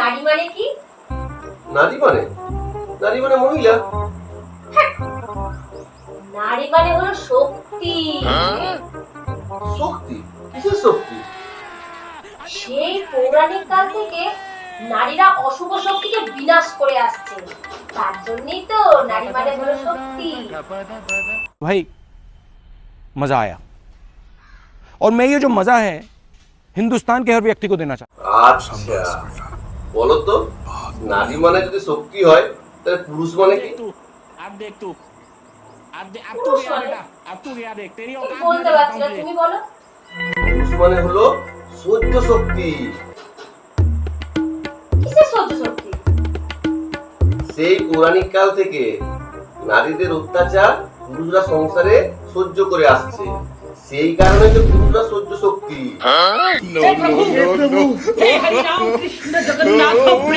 নারী মানে কি নারী মানে নারী মানে মহিলা নারী মানে হলো শক্তি শক্তি কিসের শক্তি সেই পৌরাণিক কাল থেকে নারীরা অশুভ শক্তিকে বিনাশ করে আসছে তার জন্যই তো নারী মানে হলো শক্তি भाई मज़ा आया और मैं ये जो मज़ा है हिंदुस्तान के हर व्यक्ति को देना चाहता আচ্ছা বলো তো নারী মানে যদি শক্তি হয় তাহলে পুরুষ মানে কি तू अब देख तू अब दे, अब तू पुरुष गया वाले? बेटा अब तू गया देख तेरी এই औकात বলতে मैं পারছি देखता না हूँ तुझे। তুমি বলো পুরুষ মানে হলো সহ্য শক্তি কিসের সহ্য শক্তি সেই পৌরাণিক কাল থেকে নারীদের অত্যাচার পুরুষরা সংসারে সহ্য করে আসছে সেই কারণে তো গুরুরা সহ্য শক্তি। হে প্রভু